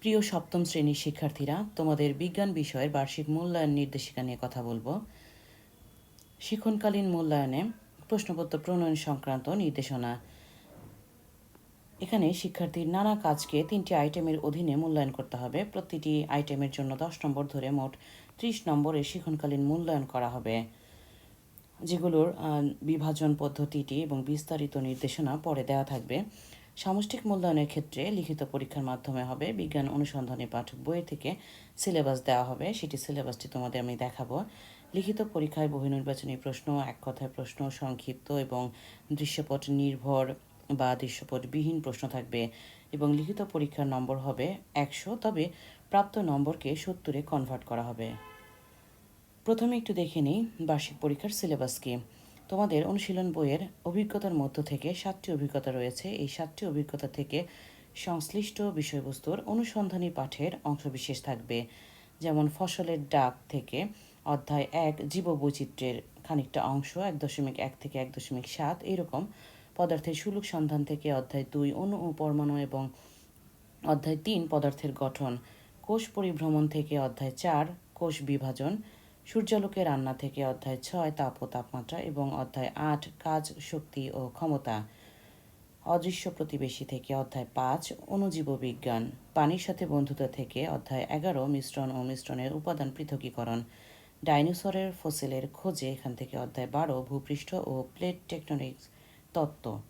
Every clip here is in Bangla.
প্রিয় সপ্তম শ্রেণির শিক্ষার্থীরা, তোমাদের বিজ্ঞান বিষয়ের বার্ষিক মূল্যায়ন নির্দেশিকা নিয়ে কথা বলব। শিক্ষণকালীন মূল্যায়নে প্রশ্নপত্র প্রণয়ন সংক্রান্ত নির্দেশনা। এখানে শিক্ষার্থীর নানা কাজকে তিনটি আইটেমের অধীনে মূল্যায়ন করতে হবে। প্রতিটি আইটেমের জন্য দশ নম্বর ধরে মোট ত্রিশ নম্বরের শিক্ষণকালীন মূল্যায়ন করা হবে। যেগুলোর বিভাজন পদ্ধতিটি এবং বিস্তারিত নির্দেশনা পরে দেওয়া থাকবে। সামষ্টিক মূল্যায়নের ক্ষেত্রে লিখিত পরীক্ষার মাধ্যমে হবে। বিজ্ঞান অনুসন্ধানী পাঠক বই থেকে সিলেবাস দেওয়া হবে। সেটি সিলেবাসটি তোমাদের আমি দেখাবো। লিখিত পরীক্ষায় বহু নির্বাচনী প্রশ্ন, এক কথায় প্রশ্ন, সংক্ষিপ্ত এবং দৃশ্যপট নির্ভর বা দৃশ্যপটবিহীন প্রশ্ন থাকবে এবং লিখিত পরীক্ষার নম্বর হবে একশো। তবে প্রাপ্ত নম্বরকে সত্তরে কনভার্ট করা হবে। প্রথমে একটু দেখে নিই বার্ষিক পরীক্ষার সিলেবাস কি। তোমাদের অনুশীলন বইয়ের অভিজ্ঞতার মধ্য থেকে সাতটি অভিজ্ঞতা রয়েছে। এই সাতটি অভিজ্ঞতা থেকে সংশ্লিষ্ট বিষয়বস্তুর অনুসন্ধানী পাঠের অংশবিশেষ থাকবে। যেমন ফসলের ডাক থেকে অধ্যায় এক, জীববৈচিত্র্যের খানিকটা অংশ, এক দশমিক এক থেকে এক দশমিক সাত, এরকম। পদার্থের সুলুক সন্ধান থেকে অধ্যায় দুই, অণু ও পরমাণু এবং অধ্যায় তিন, পদার্থের গঠন। কোষ পরিভ্রমণ থেকে অধ্যায় চার, কোষ বিভাজন। সূর্যালোকে রান্না থেকে অধ্যায় ছয়, তাপ ও তাপমাত্রা এবং অধ্যায় আট, কাজ, শক্তি ও ক্ষমতা। অদৃশ্য প্রতিবেশী থেকে অধ্যায় পাঁচ, অণুজীব বিজ্ঞান। পানির সাথে বন্ধুত্ব থেকে অধ্যায় এগারো, মিশ্রণ ও মিশ্রণের উপাদান পৃথকীকরণ। ডাইনোসরের ফসিলের খোঁজে এখান থেকে অধ্যায় বারো, ভূপৃষ্ঠ ও প্লেট টেকটনিক্স তত্ত্ব।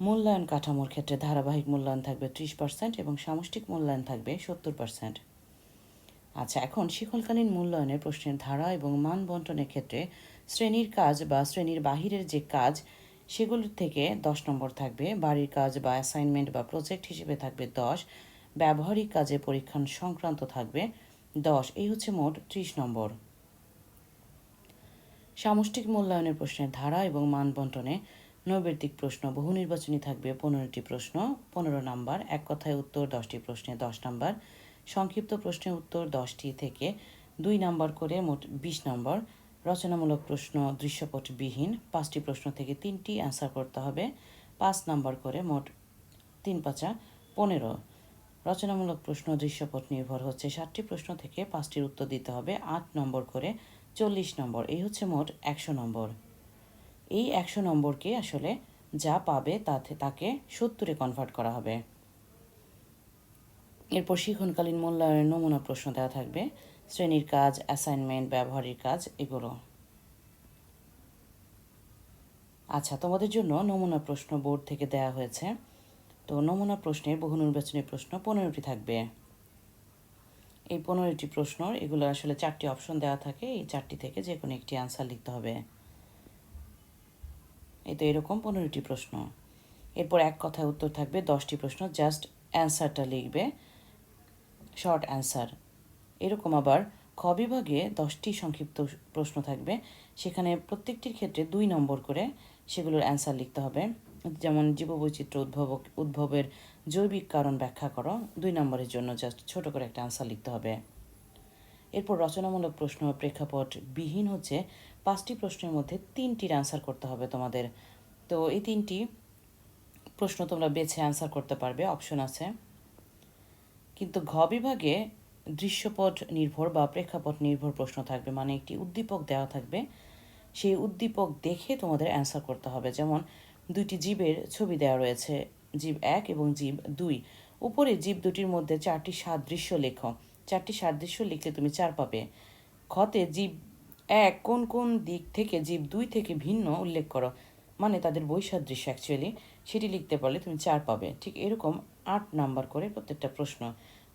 মূল্যায়ন কাঠামোর ক্ষেত্রে ধারাবাহিক মূল্যায়ন থাকবে ত্রিশ পার্সেন্ট এবং সামষ্টিক মূল্যায়ন থাকবে সত্তর পার্সেন্ট। আচ্ছা এখন শিক্ষণকালীন মূল্যায়নের প্রশ্নের ধারা এবং মান বন্টনের ক্ষেত্রে শ্রেণির কাজ বা শ্রেণির বাহিরের যে কাজ, সেগুলোর থেকে দশ নম্বর থাকবে। বাড়ির কাজ বা অ্যাসাইনমেন্ট বা প্রজেক্ট হিসেবে থাকবে দশ। ব্যবহারিক কাজে পরীক্ষণ সংক্রান্ত থাকবে দশ। এই হচ্ছে মোট ত্রিশ নম্বর। সামষ্টিক মূল্যায়নের প্রশ্নের ধারা এবং মান বন্টনে নৈবেদিক প্রশ্ন বহু নির্বাচনী থাকবে। পনেরোটি প্রশ্ন, পনেরো নাম্বার, এক কথায় উত্তর, দশটি প্রশ্নে দশ নাম্বার। সংক্ষিপ্ত প্রশ্নের উত্তর দশটি থেকে দুই নম্বর করে মোট বিশ নম্বর। রচনামূলক প্রশ্ন দৃশ্যপটবিহীন। পাঁচটি প্রশ্ন থেকে তিনটি অ্যান্সার করতে হবে। পাঁচ নম্বর করে মোট তিন পাঁচা পনেরো। রচনামূলক প্রশ্ন দৃশ্যপট নির্ভর হচ্ছে ষাটটি প্রশ্ন থেকে পাঁচটির উত্তর দিতে হবে। আট নম্বর করে চল্লিশ নম্বর। এই হচ্ছে মোট একশো নম্বর। এই একশো নম্বরকে আসলে যা পাবে তাতে তাকে সত্তরে কনভার্ট করা হবে। এরপর শিক্ষণকালীন মূল্যায়নের নমুনা প্রশ্ন দেওয়া থাকবে। শ্রেণির কাজ অ্যাসাইনমেন্ট ব্যবহারিক কাজ, এগুলো। আচ্ছা তোমাদের জন্য নমুনা প্রশ্ন বোর্ড থেকে দেওয়া হয়েছে। তো নমুনা প্রশ্নের বহু নির্বাচনী প্রশ্ন পনেরোটি থাকবে। এই পনেরোটি প্রশ্ন এগুলো আসলে চারটি অপশন দেওয়া থাকে। এই চারটি থেকে যে কোনো একটি আনসার লিখতে হবে। এই তো এরকম পনেরোটি প্রশ্ন। এরপর এক কথায় উত্তর থাকবে, দশটি প্রশ্ন জাস্ট অ্যান্সারটা লিখবে। Short answer. এরকম আবার খ বিভাগে দশটি সংক্ষিপ্ত প্রশ্ন থাকবে। সেখানে প্রত্যেকটির ক্ষেত্রে দুই নম্বর করে সেগুলোর অ্যান্সার লিখতে হবে। যেমন জীববৈচিত্র্য উদ্ভব উদ্ভবের জৈবিক কারণ ব্যাখ্যা করো। দুই নম্বরের জন্য জাস্ট ছোট করে একটা অ্যান্সার লিখতে হবে। এরপর রচনামূলক প্রশ্ন প্রেক্ষাপট বিহীন হচ্ছে। পাঁচটি প্রশ্নের মধ্যে তিনটির অ্যান্সার করতে হবে তোমাদের। তো এই তিনটি প্রশ্ন তোমরা বেছে অ্যান্সার করতে পারবে, অপশন আছে। কিন্তু ঘ বিভাগে দৃশ্যপট নির্ভর বা প্রেক্ষাপট নির্ভর প্রশ্ন থাকবে মানে একটি উদ্দীপক দেওয়া থাকবে। সেই উদ্দীপক দেখে তোমাদের অ্যান্সার করতে হবে। যেমন, দুইটি জীবের ছবি দেওয়া রয়েছে, জীব এক এবং জীব দুই। উপরে জীব দুটির মধ্যে চারটি সাদৃশ্য লেখো। চারটি সাদৃশ্য লিখলে তুমি চার পাবে। খতে জীব এক কোন কোন দিক থেকে জীব দুই থেকে ভিন্ন উল্লেখ করো। মানে তাদের বৈসাদৃশ্য অ্যাকচুয়ালি সেটি লিখতে পারলে তুমি চার পাবে। ঠিক এরকম আট নাম্বার করে প্রত্যেকটা প্রশ্ন,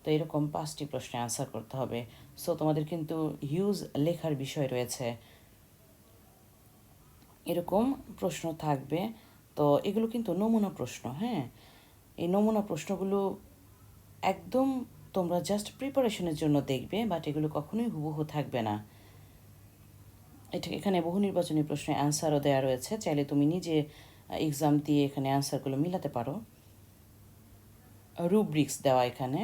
তো এরকম পাঁচটি প্রশ্নে আনসার করতে হবে। সো তোমাদের কিন্তু হিউজ লেখার বিষয় রয়েছে। এরকম প্রশ্ন থাকবে। তো এগুলো কিন্তু নমুনা প্রশ্ন হ্যাঁ? এই নমুনা প্রশ্নগুলো একদম তোমরা জাস্ট প্রিপারেশনের জন্য দেখবে বাট এগুলো কখনোই হুবহু থাকবে না। এটা এখানে বহু নির্বাচনী প্রশ্নের অ্যান্সারও দেওয়া রয়েছে। চাইলে তুমি নিজে এক্সাম দিয়ে এখানে অ্যান্সারগুলো মিলাতে পারো। রুব্রিক্স দেওয়া এখানে।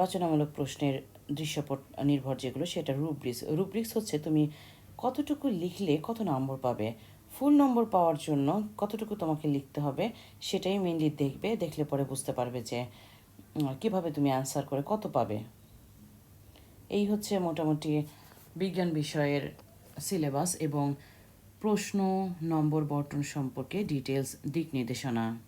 রচনামূলক প্রশ্নের দৃশ্যপট নির্ভর যেগুলো, সেটা রুব্রিক্স রুব্রিক্স হচ্ছে তুমি কতটুকু লিখলে কত নম্বর পাবে? ফুল নম্বর পাওয়ার জন্য কতটুকু তোমাকে লিখতে হবে, সেটাই মেনলি দেখবে। দেখলে পরে বুঝতে পারবে যে কীভাবে তুমি অ্যান্সার করে কত পাবে। এই হচ্ছে মোটামুটি বিজ্ঞান বিষয়ের সিলেবাস এবং প্রশ্ন নম্বর বর্তন সম্পর্কে ডিটেলস দিক নির্দেশনা।